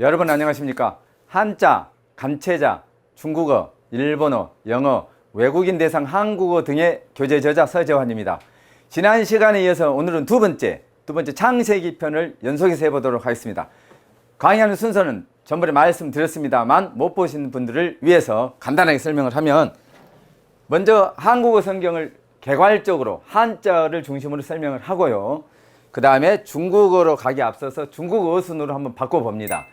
여러분 안녕하십니까? 한자, 간체자, 중국어, 일본어, 영어, 외국인 대상 한국어 등의 교재 저자 서재환입니다. 지난 시간에 이어서 오늘은 두 번째, 두 번째 창세기 편을 연속해서 해보도록 하겠습니다. 강의하는 순서는 전번에 말씀드렸습니다만 못 보신 분들을 위해서 간단하게 설명을 하면 먼저 한국어 성경을 개괄적으로 한자를 중심으로 설명을 하고요. 그 다음에 중국어로 가기 앞서서 중국어 어순으로 한번 바꿔봅니다.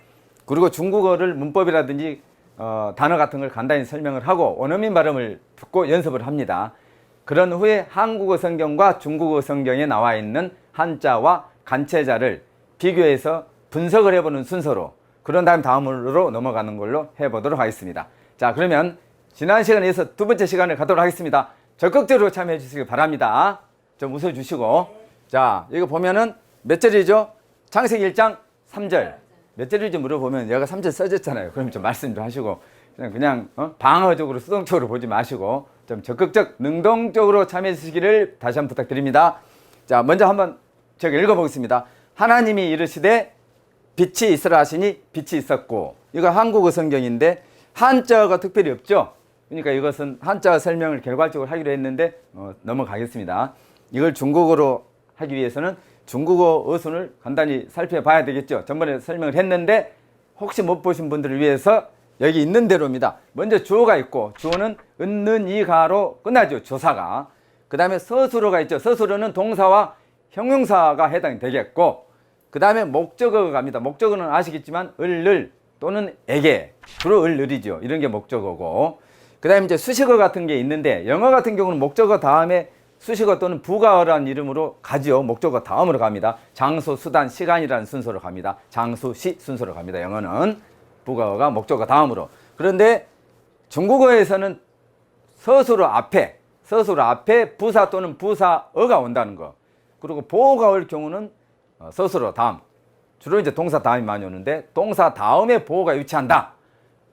그리고 중국어를 문법이라든지 어, 단어 같은 걸 간단히 설명을 하고 원어민 발음을 듣고 연습을 합니다. 그런 후에 한국어 성경과 중국어 성경에 나와 있는 한자와 간체자를 비교해서 분석을 해보는 순서로 그런 다음 다음으로 넘어가는 걸로 해보도록 하겠습니다. 자 그러면 지난 시간에 이어서 두 번째 시간을 가도록 하겠습니다. 적극적으로 참여해 주시기 바랍니다. 좀 웃어주시고 자 이거 보면은 몇 절이죠? 창세기 1장 3절 몇 절인지 물어보면 얘가 3절 써졌잖아요. 그럼 좀 말씀 좀 하시고 그냥 그냥 어? 방어적으로 수동적으로 보지 마시고 좀 적극적 능동적으로 참여해 주시기를 다시 한번 부탁드립니다. 자 먼저 한번 제가 읽어보겠습니다. 하나님이 이르시되 빛이 있으라 하시니 빛이 있었고 이거 한국어 성경인데 한자가 특별히 없죠. 그러니까 이것은 한자 설명을 결과적으로 하기로 했는데 어, 넘어가겠습니다. 이걸 중국어로 하기 위해서는 중국어 어순을 간단히 살펴봐야 되겠죠. 전번에 설명을 했는데 혹시 못 보신 분들을 위해서 여기 있는 대로입니다. 먼저 주어가 있고 주어는 은는 이가로 끝나죠. 조사가. 그 다음에 서술어가 있죠. 서술어는 동사와 형용사가 해당이 되겠고 그 다음에 목적어가 갑니다. 목적어는 아시겠지만 을을 또는 에게 주로 을을이죠. 이런 게 목적어고 그 다음에 이제 수식어 같은 게 있는데 영어 같은 경우는 목적어 다음에 수식어 또는 부가어라는 이름으로 가지요. 목적어 다음으로 갑니다. 장소, 수단, 시간이라는 순서로 갑니다. 장수, 시 순서로 갑니다. 영어는 부가어가 목적어 다음으로. 그런데 중국어에서는 서술어 앞에 서술어 앞에 부사 또는 부사어가 온다는 거. 그리고 보어가 올 경우는 어, 서술어 다음. 주로 이제 동사 다음이 많이 오는데 동사 다음에 보어가 위치한다.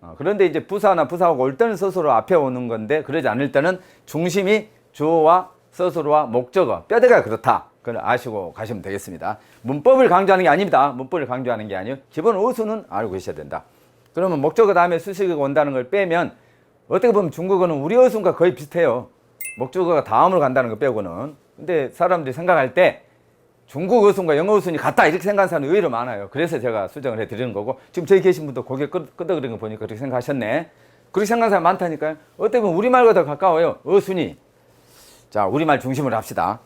어, 그런데 이제 부사나 부사가 올 때는 서술어 앞에 오는 건데 그러지 않을 때는 중심이 주어와 서술어와 목적어 뼈대가 그렇다. 그걸 아시고 가시면 되겠습니다. 문법을 강조하는 게 아닙니다. 문법을 강조하는 게 아니요. 기본 어수는 알고 계셔야 된다. 그러면 목적어 다음에 수식어가 온다는 걸 빼면 어떻게 보면 중국어는 우리 어순과 거의 비슷해요. 목적어가 다음으로 간다는 거 빼고는. 근데 사람들이 생각할 때 중국 어순과 영어 어순이 같다 이렇게 생각하는 사람이 의외로 많아요. 그래서 제가 수정을 해드리는 거고 지금 저기 계신 분도 고개 끄- 끄덕거리는 거 보니까 그렇게 생각하셨네. 그렇게 생각하는 사람 많다니까요. 어떻게 보면 우리말과 더 가까워요. 어순이. 자, 우리말 중심으로 합시다.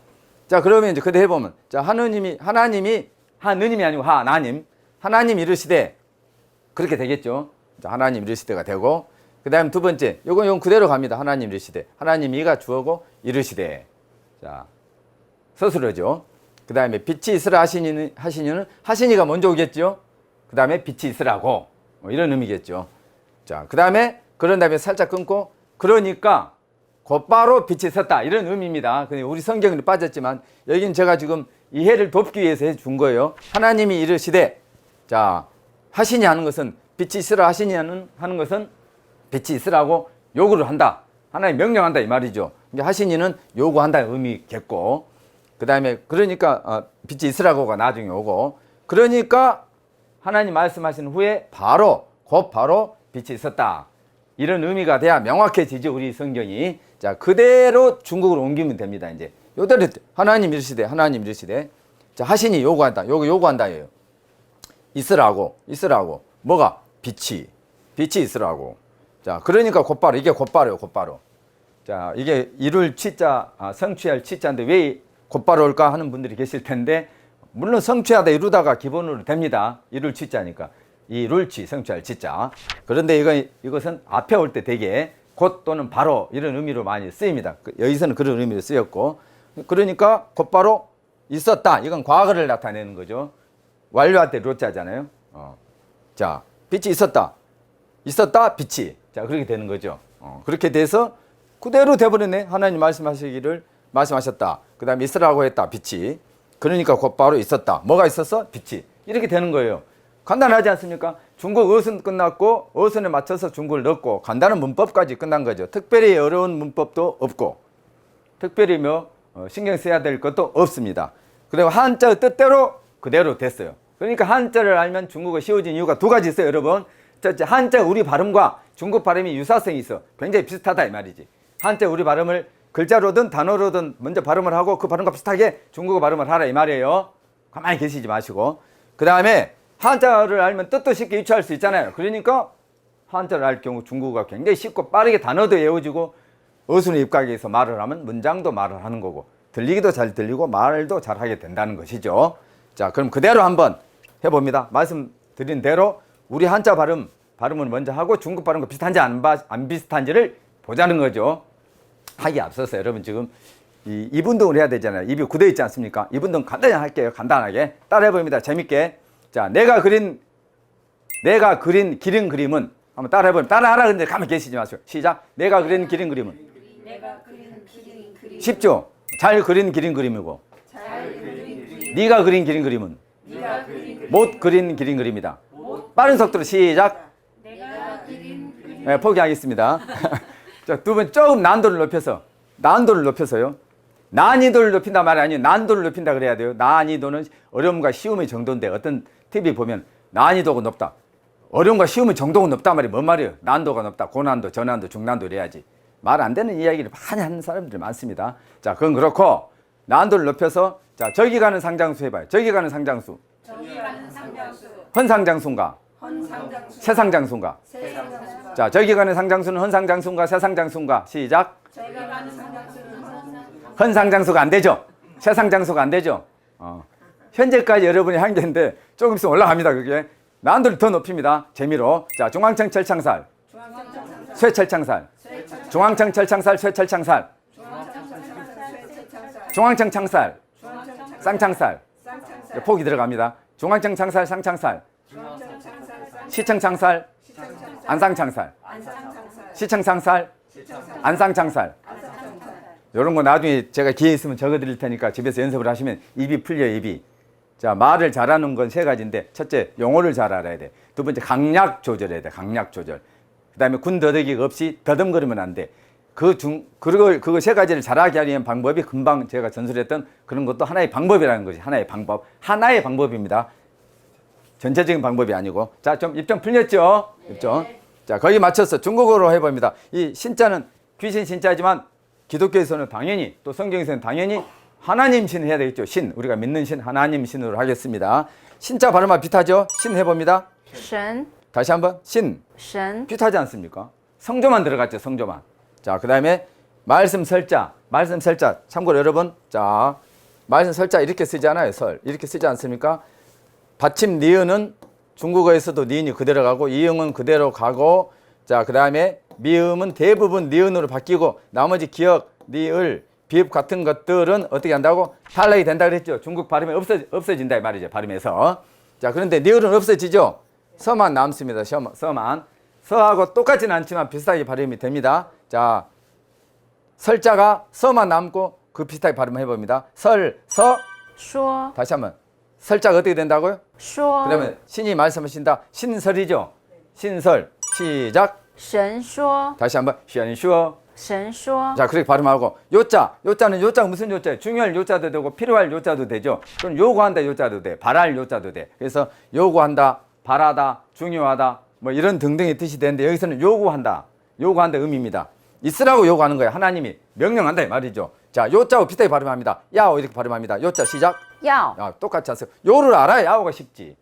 자, 그러면 이제 그대 해보면 자, 하느님이 하나님이 하느님이 아니고 하나님 하나님 이르시되 그렇게 되겠죠. 자, 하나님 이르시되가 되고 그 다음 두 번째 요건 요 그대로 갑니다. 하나님 이르시되 하나님 이가 주어고 이르시되 자 서술어죠. 그 다음에 빛이 있으라 하시니는, 하시니는 하시니가 먼저 오겠죠. 그 다음에 빛이 있으라고 뭐 이런 의미겠죠. 자, 그 다음에 그런 다음에 살짝 끊고 그러니까 곧바로 빛이 섰다 이런 의미입니다. 근데 우리 성경은 빠졌지만 여기는 제가 지금 이해를 돕기 위해서 해준 거예요. 하나님이 이르시되 자 하시니 하는 것은 빛이 있으라 하시니 하는, 것은 빛이 있으라고 요구를 한다. 하나님 명령한다 이 말이죠. 이제 하시니는 요구한다는 의미겠고 그 다음에 그러니까 어, 빛이 있으라고가 나중에 오고 그러니까 하나님 말씀하신 후에 바로 곧 바로 빛이 있었다. 이런 의미가 돼야 명확해지죠 우리 성경이. 자 그대로 중국으로 옮기면 됩니다 이제. 요대로 하나님 이르시되 하나님 이르시되. 자 하시니 요구한다. 요거 요구한다 예요. 있으라고 있으라고. 뭐가? 빛이. 빛이 있으라고. 자 그러니까 곧바로 이게 곧바로요 곧바로. 자 이게 이룰 치자 아, 성취할 치자인데 왜 곧바로 올까 하는 분들이 계실 텐데 물론 성취하다 이루다가 기본으로 됩니다. 이룰 치자니까 이 룰치 성취할 치자. 그런데 이거 이것은 앞에 올 때 되게 곧 또는 바로 이런 의미로 많이 쓰입니다. 그, 여기서는 그런 의미로 쓰였고. 그러니까 곧바로 있었다. 이건 과거를 나타내는 거죠. 완료할 때 로자잖아요. 어. 자 빛이 있었다. 있었다 빛이. 자 그렇게 되는 거죠. 어, 그렇게 돼서 그대로 돼버렸네. 하나님 말씀하시기를 말씀하셨다. 그 다음에 있으라고 했다 빛이. 그러니까 곧바로 있었다. 뭐가 있었어 빛이. 이렇게 되는 거예요 간단하지 않습니까 중국 어순 끝났고 어순에 맞춰서 중국을 넣고 간단한 문법까지 끝난 거죠 특별히 어려운 문법도 없고 특별히 뭐 어, 신경 써야 될 것도 없습니다 그리고 한자 뜻대로 그대로 됐어요 그러니까 한자를 알면 중국어 쉬워진 이유가 두 가지 있어요, 여러분. 첫째, 한자 우리 발음과 중국 발음이 유사성이 있어. 굉장히 비슷하다 이 말이지. 한자 우리 발음을 글자로든 단어로든 먼저 발음을 하고 그 발음과 비슷하게 중국어 발음을 하라 이 말이에요. 가만히 계시지 마시고. 그 다음에 한자를 알면 뜻도 쉽게 유추할 수 있잖아요. 그러니까 한자를 알 경우 중국어가 굉장히 쉽고 빠르게 단어도 외워지고 어순의 입각에서 말을 하면 문장도 말을 하는 거고 들리기도 잘 들리고 말도 잘 하게 된다는 것이죠. 자, 그럼 그대로 한번 해봅니다. 말씀드린 대로 우리 한자 발음 발음을 먼저 하고 중국 발음과 비슷한지 안, 바- 안 비슷한지를 보자는 거죠. 하기 앞서서 여러분 지금 이 입운동을 해야 되잖아요. 입이 굳어 있지 않습니까? 입운동 간단히 할게요. 간단하게 따라 해 봅니다. 재밌게. 자, 내가 그린 내가 그린 기린 그림은 한번 따라 해 보면 따라하라 근데 가만히 계시지 마세요. 시작. 내가 그린 기린 그림은 내가 그린 기린 그림 쉽죠? 잘 그린 기린 그림이고 잘 그린 그림 네가 그린 기린 그림은 네가 그린 그림 못 그린 기린 그림이다. 빠른 속도로 시작. 내가 그린 그림 네, 포기하겠습니다. 자, 두번 조금 난도를 높여서 난도를 높여서요. 난이도를 높인다 말이 아니에요. 난도를 높인다 그래야 돼요. 난이도는 어려움과 쉬움의 정도인데 어떤 TV 보면 난이도가 높다. 어려움과 쉬움의 정도가 높다 말이 뭔 말이에요? 난도가 높다. 고난도, 저난도, 중난도 이래야지. 말 안 되는 이야기를 많이 하는 사람들이 많습니다. 자, 그건 그렇고 난도를 높여서 자, 저기 가는 상장수 해 봐요. 저기 가는 상장수. 저기 가는 상장수 헌상장수인가? 헌상장수 세상장수인가? 세상장수 자, 저기 가는 상장수는 헌상장수인가? 세상장수인가? 시작. 저기 가는 상장수는 헌상 헌상장수가 안 되죠. 세상장수가 안 되죠. 어. 현재까지 여러분이 한 게인데 조금 있으면 올라갑니다. 그게 난도를 더 높입니다. 재미로. 자, 중앙청 철창살, 쇠철창살, 중앙청 철창살, 쇠철창살, 중앙청 창살, 쌍창살. 폭이 들어갑니다. 중앙청 창살, 쌍 시청 창살, 안상창살, 안상창살 시청 창살, 안상창살. 안상 창살 이런 거 나중에 제가 기회 있으면 적어 드릴 테니까 집에서 연습을 하시면 입이 풀려 입이. 자, 말을 잘하는 건 세 가지인데 첫째, 용어를 잘 알아야 돼. 두 번째, 강약 조절해야 돼. 강약 조절. 그다음에 군더더기가 없이 더듬거리면 안 돼. 그 중, 그걸, 그거 세 가지를 잘하게 하려는 방법이 금방 제가 전술했던 그런 것도 하나의 방법이라는 거지. 하나의 방법. 하나의 방법입니다. 전체적인 방법이 아니고. 자, 좀입좀 풀렸죠? 입 좀. 자, 거기 맞춰서 중국어로 해봅니다. 이 신자는 귀신 신자지만 기독교에서는 당연히 또 성경에서는 당연히 하나님 신 해야 되겠죠. 신. 우리가 믿는 신, 하나님 신으로 하겠습니다. 신자 발음과 비슷하죠? 신 해봅니다. 神 다시 한번. 신. 神 비슷하지 않습니까? 성조만 들어갔죠, 성조만. 자, 그 다음에 말씀 설자. 말씀 설자. 참고로 여러분, 자, 말씀 설자 이렇게 쓰지 않아요, 설. 이렇게 쓰지 않습니까? 받침 니은은 중국어에서도 니은이 그대로 가고 이응은 그대로 가고 자, 그 다음에 미음은 대부분 니은으로 바뀌고 나머지 기역, 니을, 비읍 같은 것들은 어떻게 한다고? 탈락이 된다 그랬죠. 중국 발음이 없어, 없어진다 이 말이죠. 발음에서. 자, 그런데 니을은 없어지죠. 서만 남습니다. 서, 서만. 서하고 똑같지는 않지만 비슷하게 발음이 됩니다. 자, 설자가 서만 남고 그 비슷하게 발음해 봅니다. 설, 서. 说 다시 한번. 설자가 어떻게 된다고요? 说 그러면 신이 말씀하신다. 신설이죠. 신설. 시작. 神说 다시 한번. 현슈어. 神说. 자, 그렇게 발음하고 요자, 요자는 요자 무슨 요자? 중요할 요자도 되고 필요할 요자도 되죠. 그럼 요구한다 요자도 돼. 바랄 요자도 돼. 그래서 요구한다, 바라다, 중요하다 뭐 이런 등등의 뜻이 되는데 여기서는 요구한다. 요구한다 의미입니다. 있으라고 요구하는 거예요. 하나님이 명령한다 이 말이죠. 자, 요자와 비슷하게 발음합니다. 야오 이렇게 발음합니다. 요자 시작. 야. 아, 똑같이 하세요. 요를 알아야 야오가 쉽지.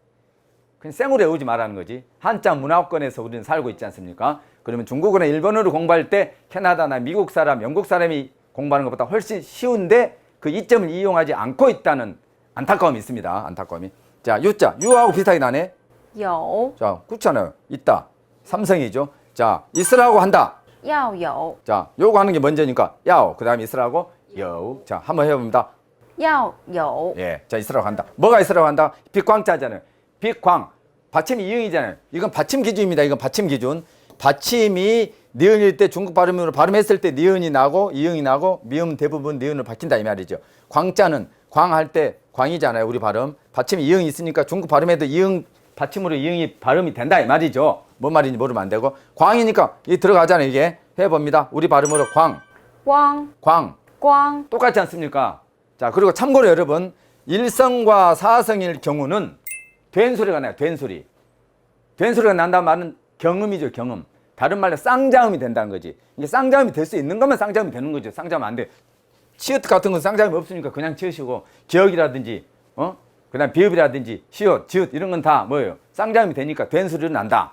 그냥 생으로 외우지 말라는 거지. 한자 문화권에서 우리는 살고 있지 않습니까? 그러면 중국어나 일본어로 공부할 때 캐나다나 미국 사람, 영국 사람이 공부하는 것보다 훨씬 쉬운데 그 이점을 이용하지 않고 있다는 안타까움이 있습니다. 안타까움이. 자, 유자. 유하고 비슷하게 나네. 요. 자, 그렇잖아요. 있다. 삼성이죠. 자, 있으라고 한다. 야요. 자, 요거 하는 게 먼저니까 야오. 그다음에 있으라고 요. 자, 한번 해 봅니다. 야요. 예. 자, 있으라고 한다. 뭐가 있으라고 한다? 빛광자잖아요. 빛광. 받침이 이응이잖아요. 이건 받침 기준입니다. 이건 받침 기준. 받침이 니은일 때 중국 발음으로 발음했을 때 니은이 나고 이응이 나고 미음 대부분 니은을 바뀐다 이 말이죠. 광자는 광할 때 광이잖아요. 우리 발음. 받침이 이응이 있으니까 중국 발음에도 이응 받침으로 이응이 발음이 된다 이 말이죠. 뭔 말인지 모르면 안 되고 광이니까 이 들어가잖아요. 이게 해 봅니다. 우리 발음으로 광, 光 광. 光 똑같지 않습니까? 자, 그리고 참고로 여러분, 일성과 사성일 경우는 된 소리가 나요. 된 소리. 된 소리가 난다는 말은 경음이죠. 경음. 다른 말로 쌍자음이 된다는 거지. 이게 쌍자음이 될 수 있는 거면 쌍자음이 되는 거죠. 쌍자음 안 돼. 치읓 같은 건 쌍자음이 없으니까 그냥 치으시고 기억이라든지 어? 그다음 비읍이라든지 시옷, 지읒 이런 건 다 뭐예요? 쌍자음이 되니까 된 소리는 난다.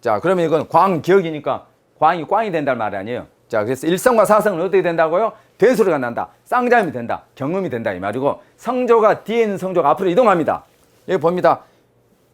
자, 그러면 이건 광 기억이니까 광이 꽝이 된다는 말 아니에요. 자, 그래서 일성과 사성은 어떻게 된다고요? 된 소리가 난다. 쌍자음이 된다. 경음이 된다 이 말이고 성조가 뒤에 있는 성조가 앞으로 이동합니다. 여기 봅니다.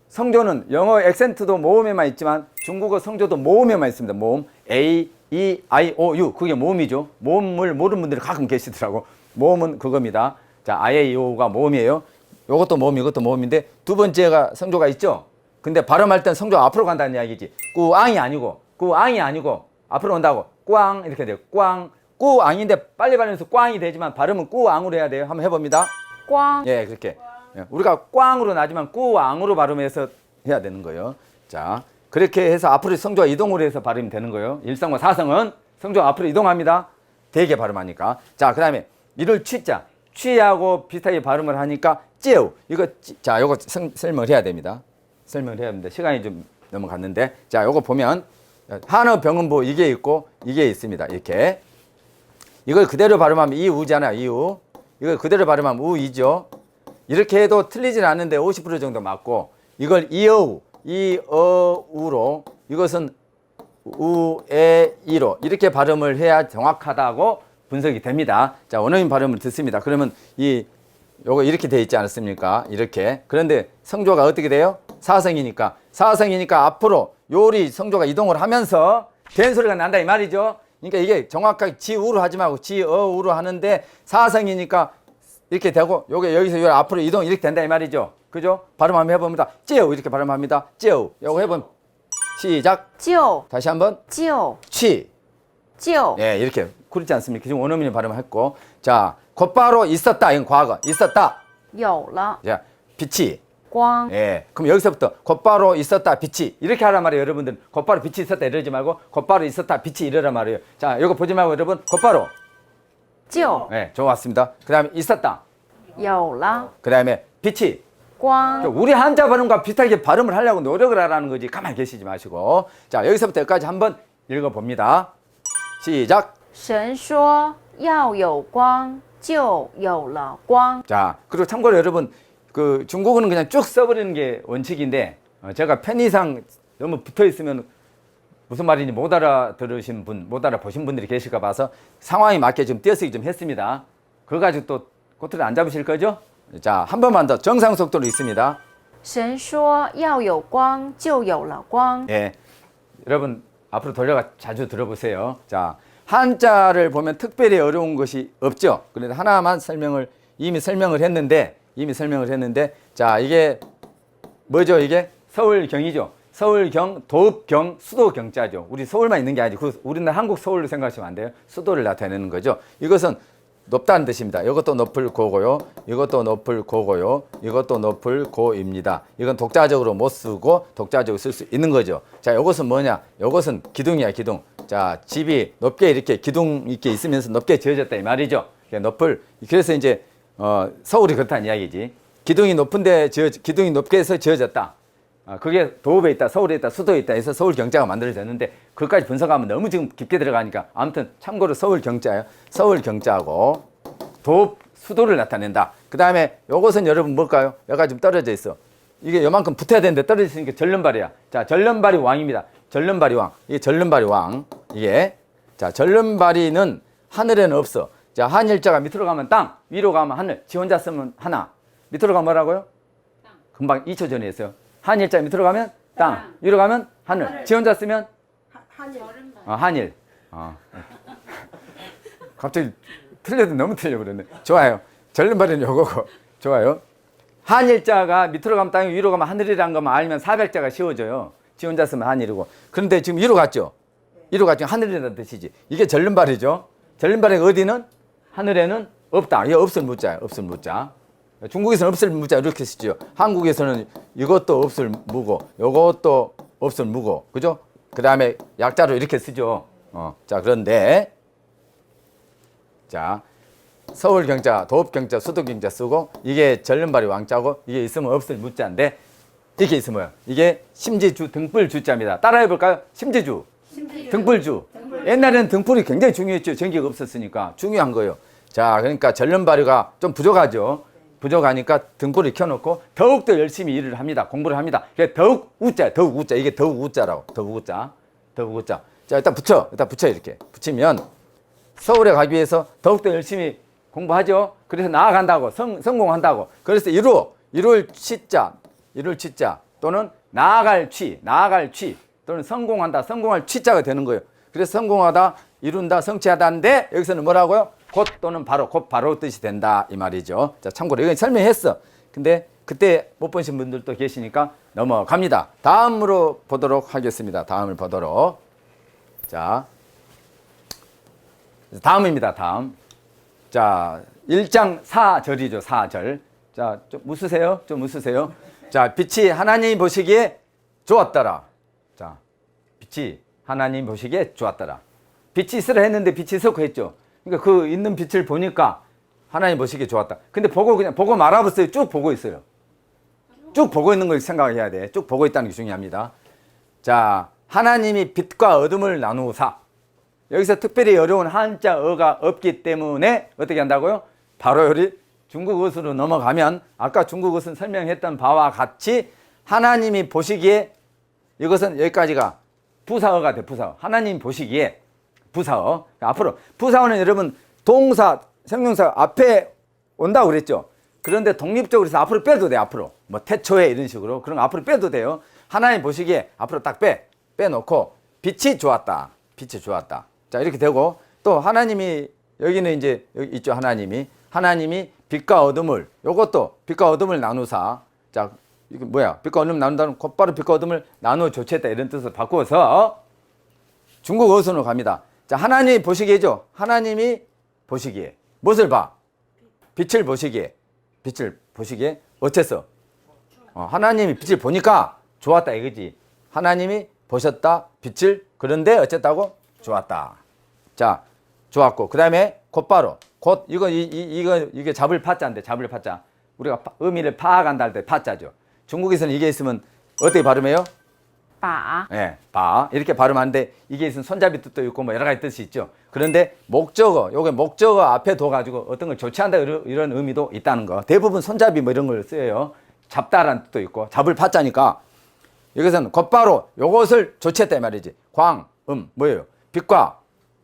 성조는 영어 액센트도 모음에만 있지만 중국어 성조도 모음에만 있습니다. 모음 A, E, I, O, U 그게 모음이죠. 모음을 모르는 분들이 가끔 계시더라고. 모음은 그겁니다. 자, I, A, O가 모음이에요. 요것도 모음, 이것도 모음인데 두 번째가 성조가 있죠. 근데 발음할 땐 성조가 앞으로 간다는 이야기지. 꾸앙이 아니고 꾸앙이 아니고 앞으로 온다고 꽝 이렇게 돼요. 꽝 꾸앙인데 빨리 발음해서 꽝이 되지만 발음은 꾸앙으로 해야 돼요. 한번 해봅니다. 光 예, 그렇게. 예, 우리가 꽝으로 나지만 꾸왕으로 발음해서 해야 되는 거예요. 자, 그렇게 해서 앞으로 성조가 이동을 해서 발음이 되는 거예요. 일성과 사성은 성조가 앞으로 이동합니다. 되게 발음하니까. 자, 그 다음에 이를 취자. 취하고 비슷하게 발음을 하니까 찌우. 이거, 찌- 자, 요거 성- 설명을 해야 됩니다. 설명을 해야 됩니다. 시간이 좀 넘어갔는데. 자, 요거 보면 한어 병음보 이게 있고 이게 있습니다. 이렇게. 이걸 그대로 발음하면 이우잖아, 이우. 이걸 그대로 발음하면 우이죠. 이렇게 해도 틀리진 않는데 50% 정도 맞고 이걸 이어우, 이어우로 이것은 우에 이로 이렇게 발음을 해야 정확하다고 분석이 됩니다. 자, 원어민 발음을 듣습니다. 그러면 이 요거 이렇게 돼 있지 않았습니까? 이렇게. 그런데 성조가 어떻게 돼요? 사성이니까. 사성이니까 앞으로 요리 성조가 이동을 하면서 된 소리가 난다 이 말이죠. 그러니까 이게 정확하게 지우로 하지 말고 지어우로 하는데 사성이니까 이렇게 되고 요게 여기서 요 앞으로 이동 이렇게 된다 이 말이죠. 그죠? 발음 한번 해봅니다. 찌우 이렇게 발음합니다. 찌우 요거 해본 시작. 찌우 다시 한번 찌우 취. 찌우 예 이렇게 그렇지 않습니까? 지금 원어민이 발음했고 자 곧바로 있었다 이건 과거 있었다. 有了.자 빛이. 광. 예. 그럼 여기서부터 곧바로 있었다 빛이 이렇게 하란 말이에요, 여러분들. 곧바로 빛이 있었다 이러지 말고 곧바로 있었다 빛이 이러란 말이에요. 자, 이거 보지 말고 여러분 곧바로 就 예, 좋았습니다. 그다음에 있었다. 有了 그다음에 빛이 光 우리 한자 발음과 비슷하게 발음을 하려고 노력을 하라는 거지. 가만히 계시지 마시고. 자, 여기서부터 여기까지 한번 읽어 봅니다. 시작. 神说要有光，就有了光。 자, 그리고 참고로 여러분 그 중국어는 그냥 쭉 써버리는 게 원칙인데 어, 제가 편의상 너무 붙어 있으면 무슨 말인지 못 알아들으신 분, 못 알아보신 분들이 계실까 봐서 상황에 맞게 좀 띄어쓰기 좀 했습니다. 그거 가지고 또 꼬투리 안 잡으실 거죠? 자, 한 번만 더 정상 속도로 있습니다. 神说要有光，就有了光。 예. 여러분 앞으로 돌려가 자주 들어보세요. 자, 한자를 보면 특별히 어려운 것이 없죠. 그런데 하나만 설명을 이미 설명을 했는데 이미 설명을 했는데 자, 이게 뭐죠? 이게 서울경이죠. 서울경, 도읍경, 수도경자죠. 우리 서울만 있는 게 아니고 그 우리나라 한국 서울로 생각하시면 안 돼요. 수도를 나타내는 거죠. 이것은 높다는 뜻입니다. 이것도 높을 고고요. 이것도 높을 고고요. 이것도 높을 고입니다. 이건 독자적으로 못 쓰고 독자적으로 쓸 수 있는 거죠. 자, 이것은 뭐냐? 이것은 기둥이야, 기둥. 자, 집이 높게 이렇게 기둥 있게 있으면서 높게 지어졌다 이 말이죠. 높을. 그래서 이제 어, 서울이 그렇다는 이야기지. 기둥이 높은데 지어 기둥이 높게 해서 지어졌다. 아, 그게 도읍에 있다, 서울에 있다, 수도에 있다 해서 서울 경자가 만들어졌는데 그것까지 분석하면 너무 지금 깊게 들어가니까 아무튼 참고로 서울 경자예요. 서울 경자고 도읍 수도를 나타낸다. 그 다음에 요것은 여러분 뭘까요? 여기가 좀 떨어져 있어. 이게 요만큼 붙어야 되는데 떨어져 있으니까 전련발이야. 자, 전련발이 왕입니다. 전련발이 왕. 이게 전련발이 왕. 이게 자, 전련발이는 하늘에는 없어. 자, 한 일자가 밑으로 가면 땅, 위로 가면 하늘. 지 혼자 쓰면 하나. 밑으로 가면 뭐라고요? 금방 2초 전에 했어요. 한일자 밑으로 가면 땅, 위로 가면 하늘. 지 혼자 쓰면 하- 한일 어, 한일. 어. 갑자기 틀려도 너무 틀려 버렸네. 좋아요. 절름발은 요거고. 좋아요. 한일자가 밑으로 가면 땅이 위로 가면 하늘이라는 것만 알면 사백자가 쉬워져요. 지 혼자 쓰면 한일이고. 그런데 지금 위로 갔죠? 위로 갔죠? 하늘이라는 뜻이지. 이게 절름발이죠. 절름발의 어디는? 하늘에는 없다. 이게 없을 무자예요. 없을 무자. 중국에서는 없을 무자 이렇게 쓰죠. 한국에서는 이것도 없을 무고, 요것도 없을 무고, 그죠? 그 다음에 약자로 이렇게 쓰죠. 어, 자 그런데 자 서울 경자, 도읍 경자, 수도 경자 쓰고 이게 전륜발이 왕자고 이게 있으면 없을 무자인데 이렇게 있으면 이게 심지주 등불 주자입니다. 따라해 볼까요? 심지주. 등불주. 옛날에는 등불이 굉장히 중요했죠. 전기가 없었으니까 중요한 거예요. 자, 그러니까 발효가 좀 부족하죠. 부족하니까 등불을 켜놓고 더욱더 열심히 일을 합니다. 공부를 합니다. 그게 더욱 우자, 더욱 우자. 이게 더욱 우자라고. 더욱 우자. 더욱 우자. 자, 일단 붙여. 일단 붙여 이렇게. 붙이면 서울에 가기 위해서 더욱더 열심히 공부하죠. 그래서 나아간다고 성, 성공한다고. 그래서 이루 이룰 치자 이룰 치자 또는 나아갈 취 나아갈 취 또는 성공한다 성공할 취자가 되는 거예요. 그래서 성공하다 이룬다 성취하다인데 여기서는 뭐라고요? 곧 또는 바로 곧 바로 뜻이 된다 이 말이죠. 자 참고로 이건 설명했어. 근데 그때 못 보신 분들도 계시니까 넘어갑니다. 다음으로 보도록 하겠습니다. 다음을 보도록 자 다음입니다. 다음. 자, 1장 4절이죠. 4절. 자, 좀 웃으세요. 좀 웃으세요. 자, 빛이 하나님 보시기에 좋았더라. 자, 빛이 하나님 보시기에 좋았더라. 빛이 있으라 했는데 빛이 있었고 했죠. 그러니까 그 있는 빛을 보니까 하나님 보시기에 좋았다. 근데 보고 그냥 보고 말아봤어요. 쭉 보고 있어요. 쭉 보고 있는 걸 생각해야 돼. 쭉 보고 있다는 게 중요합니다. 자, 하나님이 빛과 어둠을 나누사. 여기서 특별히 어려운 한자 어가 없기 때문에 어떻게 한다고요? 바로 요리 중국어로 넘어가면 아까 중국어는 설명했던 바와 같이 하나님이 보시기에 이것은 여기까지가 부사어가 돼 부사어. 하나님 보시기에 부사어. 앞으로 부사어는 여러분 동사 생명사 앞에 온다고 그랬죠. 그런데 독립적으로 해서 앞으로 빼도 돼 앞으로 뭐 태초에 이런 식으로 그런 거 앞으로 빼도 돼요. 하나님 보시기에 앞으로 딱 빼 빼놓고 빛이 좋았다. 빛이 좋았다. 자 이렇게 되고 또 하나님이 여기는 이제 여기 있죠 하나님이 하나님이 빛과 어둠을 요것도 빛과 어둠을 나누사 자 이게 뭐야 빛과 어둠을 나눈다는 곧바로 빛과 어둠을 나누어 조치했다 이런 뜻을 바꾸어서 중국 어순으로 갑니다. 자 하나님이 보시기에죠. 하나님이 보시기에 무엇을 봐? 빛을 보시기에 빛을 보시기에 어째서? 어, 하나님이 빛을 보니까 좋았다 이거지. 하나님이 보셨다 빛을 그런데 어쨌다고 좋았다. 자 좋았고 그 다음에 곧바로 곧 이거 이, 이 이거 이게 잡을 파자인데 잡을 파자 우리가 파- 의미를 파악한다 할 때 파자죠. 중국에서는 이게 있으면 어떻게 발음해요? 把 예, 바 이렇게 발음하는데 이게 있으면 손잡이 뜻도 있고 뭐 여러 가지 뜻이 있죠. 그런데 목적어, 요게 목적어 앞에 둬가지고 어떤 걸 조치한다 이런, 의미도 있다는 거. 대부분 손잡이 뭐 이런 걸 쓰여요. 잡다라는 뜻도 있고 잡을 파자니까 여기서는 곧바로 요것을 조치했다 이 말이지. 광, 음, 뭐예요? 빛과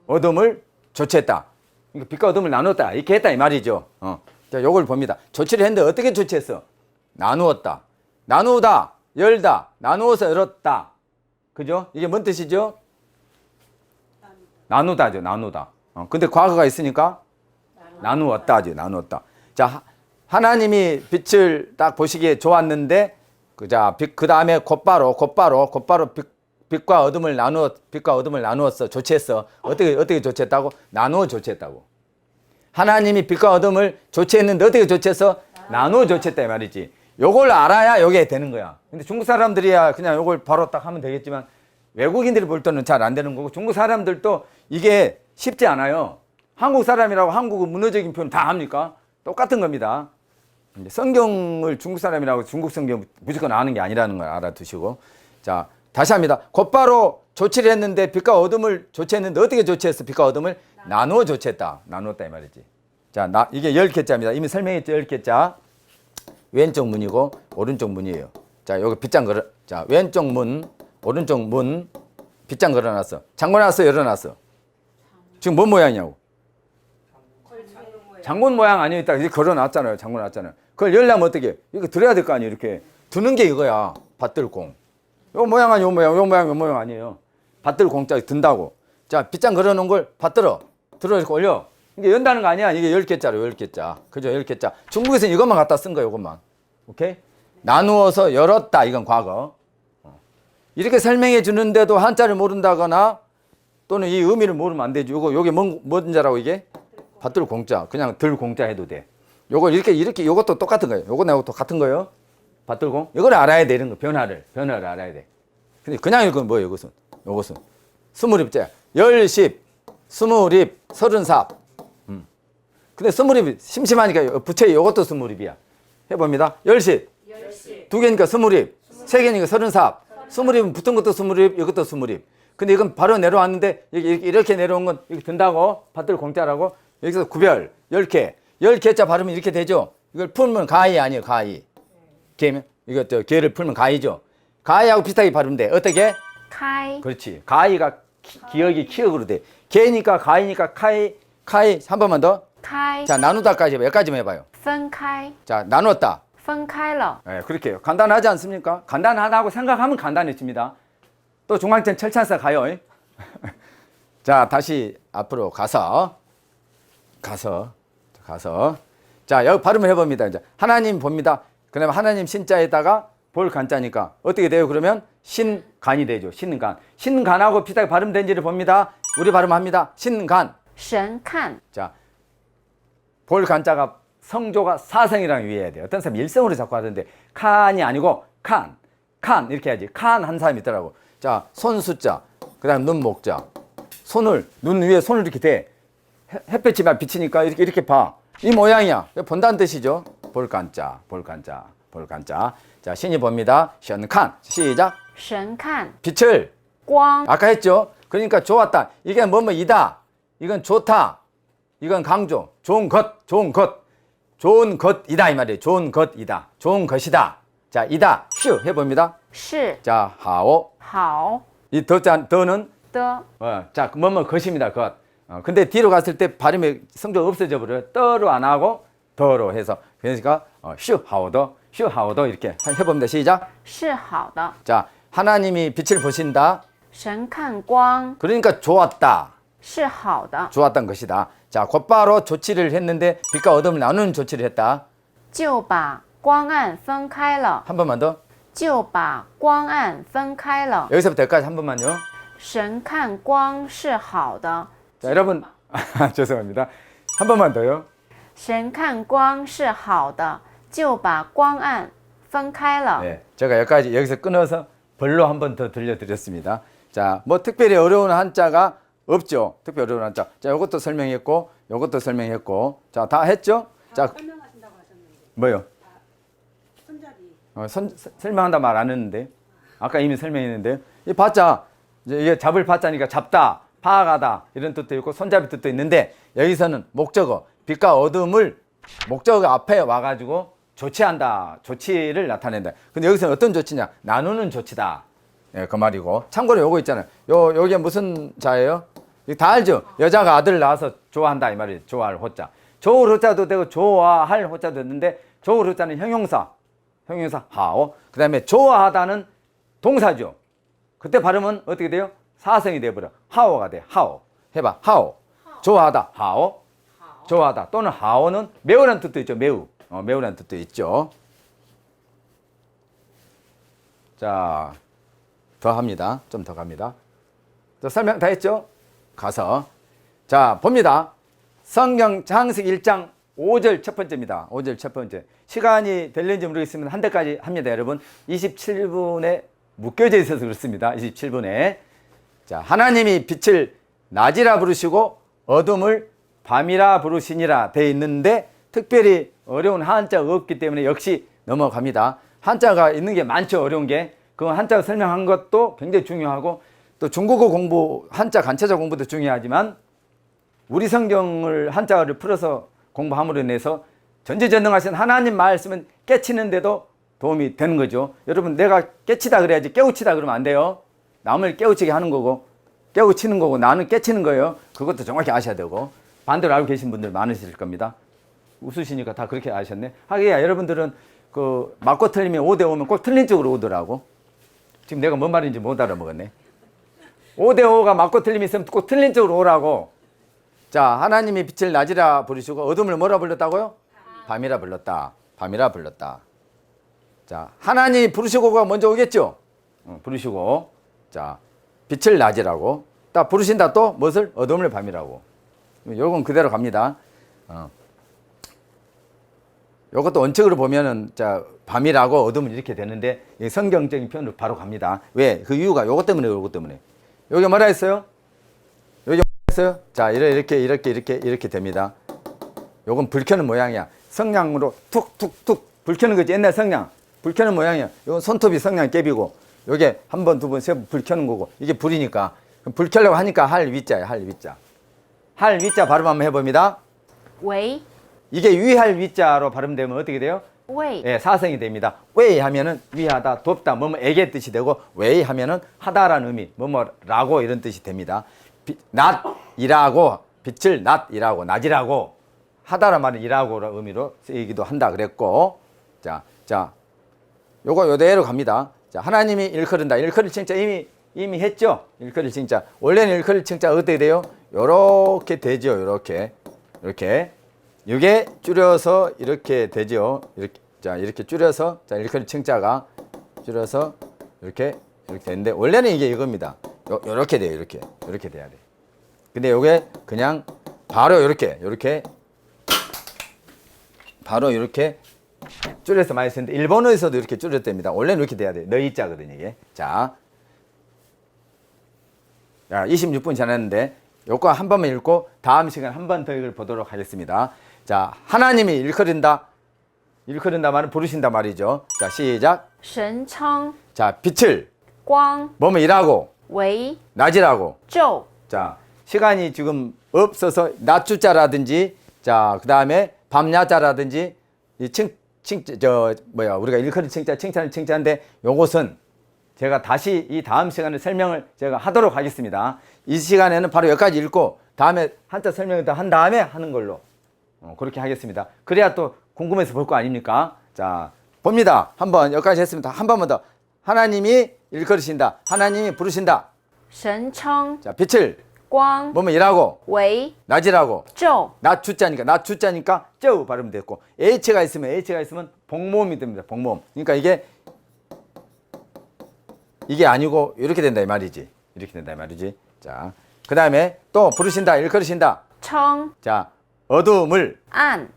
어둠을 조치했다. 그러니까 빛과 어둠을 나눴다. 이렇게 했다 이 말이죠. 어. 자, 요걸 봅니다. 조치를 했는데 어떻게 조치했어? 나누었다. 나누다, 열다, 나누어서 열었다. 그죠? 이게 뭔 뜻이죠? 나누다 죠, 나누다. 어, 근데 과거가 있으니까 나누었다죠, 나누었다. 자, 하- 하나님이 빛을 딱 보시기에 좋았는데, 그, 자, 빛, 그 다음에 곧바로, 곧바로, 곧바로 빛, 빛과 어둠을 나누어, 빛과 어둠을 나누었어, 조치했어. 어떻게, 어떻게 조치했다고? 나누어 조치했다고. 하나님이 빛과 어둠을 조치했는데 어떻게 조치해서 나누어 조치했다 이 말이지. 요걸 알아야 요게 되는 거야. 근데 중국 사람들이야 그냥 요걸 바로 딱 하면 되겠지만 외국인들이 볼 때는 잘 안 되는 거고 중국 사람들도 이게 쉽지 않아요. 한국 사람이라고 한국어 문어적인 표현 다 합니까? 똑같은 겁니다. 성경을 중국 사람이라고 중국 성경 무조건 아는 게 아니라는 걸 알아두시고 자 다시 합니다. 곧바로 조치를 했는데 빛과 어둠을 조치했는데 어떻게 조치했어? 빛과 어둠을 나누어 조치했다. 나누었다 이 말이지. 자, 나 이게 열 개자입니다. 이미 설명했죠. 열 개자. 왼쪽 문이고 오른쪽 문이에요. 자, 여기 빗장 걸어. 자, 왼쪽 문, 오른쪽 문 빗장 걸어놨어. 잠궈 놨어, 열어놨어. 지금 뭔 모양이냐고? 장군 모양 아니요 있다 이제 걸어놨잖아요. 장군 놨잖아요. 그걸 열려면 어떻게? 이거 들어야 될 거 아니에요. 이렇게 두는 게 이거야. 밭들공. 요 모양 아니요 모양, 요 모양, 요 모양 아니에요. 밭들 공짜 든다고. 자, 빗장 걸어놓은 걸 밭들어. 들어 이렇게 올려. 이게 연다는 거 아니야. 이게 열 개짜리 열 개짜. 그죠? 열 개짜. 중국에서는 이것만 갖다 쓴 거예요. 이것만. 오케이? 나누어서 열었다. 이건 과거. 어. 이렇게 설명해 주는데도 한자를 모른다거나 또는 이 의미를 모르면 안 되지. 요거 요게 뭔 뭔 자라고 이게? 밭들 공짜. 그냥 들 공짜 해도 돼. 요거 이렇게 이렇게 요것도 똑같은 거예요. 요거 내가 똑같은 거예요. 밭들 공. 이걸 알아야 돼. 이런 거 변화를 변화를 알아야 돼. 근데 그냥 이건 뭐예요? 이것은 요것은 스물입째 열십 스물입 서른삽. 음. 근데 스물입 심심하니까 붙여 요것도 스물입이야. 해봅니다. 열십 두 개니까 스물입 세 개니까 서른 삽. 스물입은 붙은 것도 스물입, 이것도 스물입. 근데 이건 바로 내려왔는데 이렇게, 내려온 건 이렇게 든다고 밭들 공짜라고 여기서 구별 열 개. 열 개자 발음이 이렇게 되죠. 이걸 풀면 가이 아니에요, 가이. 개면 이거 저 개를 풀면 가이죠. 가이하고 비슷하게 발음돼. 어떻게? 开 그렇지. 가이가 기, 기억이 키역으로 돼. 개니까 가이니까 카이 카이 한 번만 더. 开 자 나누다까지 해봐. 여기까지만 해봐요. 分开 자 나누었다. 分开了 예, 그렇게 해요. 간단하지 않습니까? 간단하다고 생각하면 간단해집니다. 또 중앙점 철창사 가요. 이. 자, 다시 앞으로 가서 가서 가서 자, 여기 발음을 해 봅니다. 이제 하나님 봅니다. 그다음에 하나님 신자에다가 볼 간자니까 어떻게 돼요? 그러면 신간이 되죠. 신간. 신간하고 비슷하게 발음된지를 봅니다. 우리 발음합니다. 신간. 神看 자, 볼 간자가 성조가 사생이랑 위해야 돼요. 어떤 사람이 일성으로 자꾸 하던데 칸이 아니고 칸, 칸 이렇게 해야지. 칸 한 사람이 있더라고. 자, 손 숫자, 그 다음 눈 목자. 손을, 눈 위에 손을 이렇게 대. 햇볕이 막 비치니까 이렇게, 이렇게 봐. 이 모양이야. 본다는 뜻이죠. 볼 간자, 볼 간자, 볼 간자. 자, 신이 봅니다. 션칸. 시작. 션칸. 빛을. 꽝. 아까 했죠. 그러니까 좋았다. 이게 뭐뭐 이다. 이건 좋다. 이건 강조. 좋은 것, 좋은 것, 좋은 것이다 이 말이에요. 좋은 것이다. 좋은 것이다. 자, 이다. 슈 해봅니다. 是 자, 하오. 好 이 더자 더는 的 어, 자, 뭐뭐 것입니다. 것. 어, 근데 뒤로 갔을 때 발음의 성조가 없어져 버려요. 떠로 안 하고 더로 해서 그러니까 어, 슈 하오더, 슈 하오더 이렇게 해봅니다. 시작. 是好的 자, 하나님이 빛을 보신다. 神看光 그러니까 좋았다. 是好的 좋았던 것이다. 자, 곧바로 조치를 했는데 빛과 어둠을 나누는 조치를 했다. 就把光暗分开了 한 번만 더. 就把光暗分开了 여기서부터 여기까지 한 번만요. 神看光是好的 자, 여러분 죄송합니다. 한 번만 더요. 神看光是好的就把光暗分开了 네, 제가 여기까지 여기서 끊어서 벌로 한 번 더 들려드렸습니다. 자, 뭐 특별히 어려운 한자가 없죠. 특별히 어려운 한자. 자, 이것도 설명했고, 이것도 설명했고, 자, 다 했죠? 자, 설명하신다고 하셨는데. 뭐요? 손잡이. 어, 선- 서- 설명한다 말 안 했는데. 아까 이미 설명했는데. 이 바자 이제 이게 잡을 바자니까 잡다 파악하다 이런 뜻도 있고 손잡이 뜻도 있는데 여기서는 목적어 빛과 어둠을 목적어 앞에 와가지고 조치한다 조치를 나타낸다. 근데 여기서는 어떤 조치냐? 나누는 조치다. 예, 그 말이고. 참고로 요거 있잖아요. 요 요게 무슨 자예요 다 알죠 여자가 아들 낳아서 좋아한다 이 말이에요 좋아할 호자 좋을 호자도 되고 좋아할 호자도 있는데 좋을 호자는 형용사 형용사 하오. 그 다음에 좋아하다는 동사죠. 그때 발음은 어떻게 돼요? 사성이 돼 버려. 하오가 돼. 하오. 해 봐. 하오. 좋아하다. 하오. 좋아하다. 또는 하오는 매우라는 뜻도 있죠. 매우. 어, 매우라는 뜻도 있죠. 자, 더 합니다. 좀 더 갑니다. 저 설명 다 했죠? 가서. 자, 봅니다. 성경 장식 1장 5절 첫 번째입니다. 5절 첫 번째. 시간이 될는지 모르겠으면 한 대까지 합니다, 여러분. 27분에 묶여져 있어서 그렇습니다. 27분에. 자, 하나님이 빛을 낮이라 부르시고 어둠을 밤이라 부르시니라 돼 있는데 특별히 어려운 한자가 없기 때문에 역시 넘어갑니다. 한자가 있는 게 많죠, 어려운 게. 그 한자 설명한 것도 굉장히 중요하고 또 중국어 공부, 한자 간체자 공부도 중요하지만 우리 성경을 한자를 풀어서 공부함으로 인해서 전지전능하신 하나님 말씀은 깨치는데도 도움이 되는 거죠. 여러분 내가 깨치다 그래야지 깨우치다 그러면 안 돼요. 남을 깨우치게 하는 거고 깨우치는 거고 나는 깨치는 거예요. 그것도 정확히 아셔야 되고 반대로 알고 계신 분들 많으실 겁니다. 웃으시니까 다 그렇게 아셨네. 하기야 여러분들은 그 맞고 틀리면 5대 5면 꼭 틀린 쪽으로 오더라고. 지금 내가 뭔 말인지 못 알아먹었네. 5대 5가 맞고 틀림이 있으면 꼭 틀린 쪽으로 오라고. 자, 하나님이 빛을 낮이라 부르시고 어둠을 뭐라 불렀다고요? 밤이라 불렀다. 밤이라 불렀다. 자, 하나님이 부르시고가 먼저 오겠죠? 어, 부르시고. 자, 빛을 낮이라고. 딱 부르신다 또 무엇을? 어둠을 밤이라고. 요건 그대로 갑니다. 어. 요것도 원칙으로 보면은 자 밤이라고 어둠은 이렇게 되는데 이 성경적인 표현으로 바로 갑니다. 왜? 그 이유가 요것 때문에 요것 때문에. 여기 뭐라 했어요? 여기 뭐라 했어요? 자 이렇게 이렇게 이렇게 이렇게 됩니다. 요건 불 켜는 모양이야. 성냥으로 툭툭툭 불 켜는 거지 옛날 성냥. 불 켜는 모양이야. 이건 손톱이 성냥 깨비고 요게 한 번, 두 번, 세 번 불 켜는 거고 이게 불이니까 불 켜려고 하니까 할 위자야, 할 위자. 할 위자 발음 한번 해 봅니다. 为 이게 위할 위자로 발음되면 어떻게 돼요? 为 예, 사성이 됩니다. 웨이 하면은 위하다, 돕다, 뭐뭐에게 뜻이 되고 웨이 하면은 하다라는 의미, 뭐뭐라고 이런 뜻이 됩니다. 비, 낮이라고 빛을 낮이라고 낮이라고 하다란 말은 이라고라는 의미로 쓰이기도 한다 그랬고 자, 자, 요거 요대로 갑니다. 자, 하나님이 일컬은다. 일컬을 칭자 이미 이미 했죠. 일컬을 칭자 원래는 일컬을 칭자 어떻게 돼요? 요렇게 되죠. 요렇게 이렇게 이게 줄여서 이렇게 되죠. 이렇게 자 이렇게 줄여서 자 일컬을 칭자가 줄여서 이렇게 이렇게 되는데 원래는 이게 이겁니다. 요, 요렇게 돼요. 이렇게 이렇게 돼야 돼. 근데 요게 그냥 바로 이렇게 이렇게 바로 이렇게 줄여서 많이 쓰는데 일본어에서도 이렇게 줄였답니다. 원래는 이렇게 돼야 돼요. 너희 자거든요, 이게. 자. 자, 26분 지났는데 요거 한 번만 읽고 다음 시간 한 번 더 이걸 보도록 하겠습니다. 자, 하나님이 일컬은다. 일컬은다 말은 부르신다 말이죠. 자, 시작. 神称 자, 빛을 光 뭐뭐 일하고 为 낮이라고 昼 자, 시간이 지금 없어서 낮주자라든지 자, 그다음에 밤야자라든지 이 칭, 칭, 저 뭐야 우리가 일컬이 칭자, 칭찬을 칭찬인데 요것은 제가 다시 이 다음 시간에 설명을 제가 하도록 하겠습니다. 이 시간에는 바로 여기까지 읽고 다음에 한자 설명을 더 한 다음에 하는 걸로 어, 그렇게 하겠습니다. 그래야 또 궁금해서 볼 거 아닙니까? 자, 봅니다. 한번 여기까지 했습니다. 한 번만 더. 하나님이 일컬으신다. 하나님이 부르신다. 神称 자, 빛을 光 뭐뭐 일하고 为 낮이라고 昼 낮 주자니까 낮 주자니까 쩌우 발음 됐고 h가 있으면 h가 있으면 복모음이 됩니다. 복모음. 그러니까 이게 이게 아니고 이렇게 된다 이 말이지. 이렇게 된다 이 말이지. 자, 그 다음에 또 부르신다 일컬으신다. 称 자, 어두움을 안,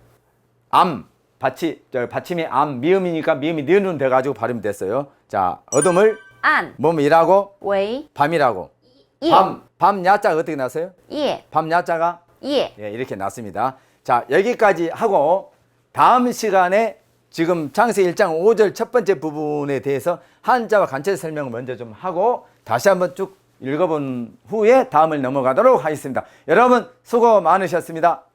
암 받치 저 받침이 암 미음이니까 미음이 니은 돼 가지고 발음이 됐어요. 자, 어둠을 안, 몸이라고 웨이, 밤이라고. 예, 밤, 밤 야자가 어떻게 났어요? 예, 밤 야자가 예. 예, 이렇게 났습니다. 자, 여기까지 하고 다음 시간에 지금 창세 1장 5절 첫 번째 부분에 대해서 한자와 간체 설명을 먼저 좀 하고 다시 한번 쭉 읽어본 후에 다음을 넘어가도록 하겠습니다. 여러분 수고 많으셨습니다.